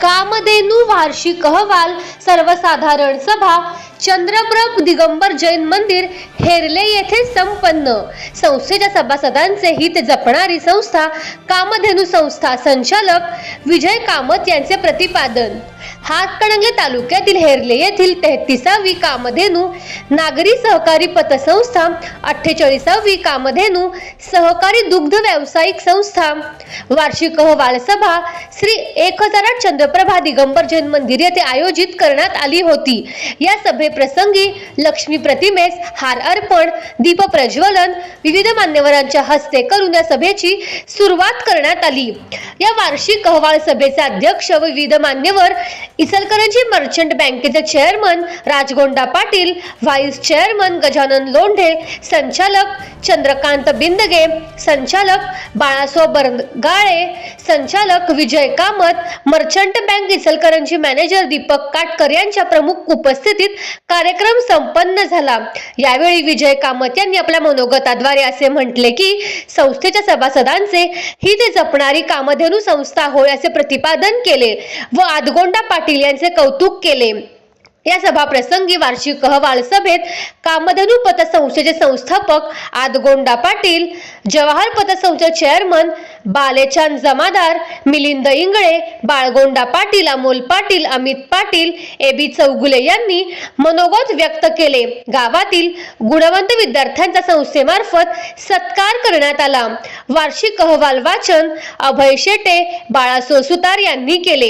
कामधेनू वार्षिक अहवाल सर्वसाधारण सभा चंद्रप्रभ दिगंबर जैन मंदिर हेरले येथे संपन्न. संस्थेच्या सभासदांचे हित जपणारी संस्था कामधेनू संस्था संचालक विजय कामत यांचे प्रतिपादन. हातकणंगले तालुक्यातील हेरले येथील तेहतीसावी कामधेनू नागरी सहकारी पतसंस्था अठ्ठेचाळीसावी कामधेनू सहकारी दुग्ध व्यावसायिक संस्था वार्षिक अहवाल सभा श्री एक हजार आठ चंद्रप्रभा दिगंबर जैन मंदिर येथे आयोजित करण्यात आली होती. या सभेप्रसंगी लक्ष्मी प्रतिमेस हार अर्पण दीप प्रज्वलन विविध मान्यवरांच्या हस्ते करून या सभेची सुरुवात करण्यात आली. या वार्षिक अहवाल सभेचे अध्यक्ष व विविध मान्यवर इचलकरंजी मर्चंट बँकेचे chairman Rajgonda Patil vice chairman Gajanan Londhe संचालक चंद्रकांत बिंदगे संचालक बाळासो बरगाळे संचालक Vijay Kamat merchant bank Ichalkaranji manager Deepak Katkar यांच्या प्रमुख उपस्थितीत कार्यक्रम संपन्न झाला. यावेळी विजय कामत यांनी आपल्या मनोगताद्वारे असे म्हटले की संस्थेच्या सभासदांचे ही ते जपणारी कामधेनू संस्था होय असे प्रतिपादन केले व आदगोंडा पाटील यांचे कौतुक केले. या सभाप्रसंगी वार्षिक अहवाल सभेत कामधनु पतसंस्थेचे संस्थापक Adgonda Patil Jawahar पतसंस्थेचे chairman Balechand Jamadar Milind Ingale Balgonda Patil Amol Patil Amit Patil A B Chougule यांनी मनोगत व्यक्त केले. गावातील गुणवंत विद्यार्थ्यांचा संस्थेमार्फत सत्कार करण्यात आला. वार्षिक अहवाल वाचन अभय शेटे बाळासो सुतार यांनी केले.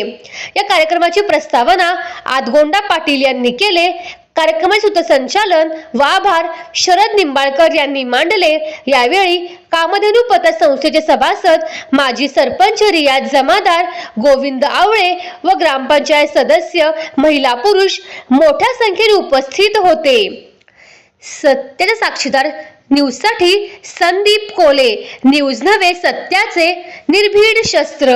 या कार्यक्रमाची प्रस्तावना आदगोंडा पाटील यांनी केले. कार्यक्रमाचे सूत्रसंचालन व आभार शरद निंबाळकर यांनी मांडले. यावेळी कामधेनू पतसंस्थेचे सभासद माजी सरपंच रियाज जमादार गोविंद आवळे व ग्रामपंचायत सदस्य महिला पुरुष मोठ्या संख्येने उपस्थित होते. सत्याचे साक्षीदार न्यूजसाठी संदीप कोले न्यूज नव्हे सत्याचे निर्भीड शस्त्र.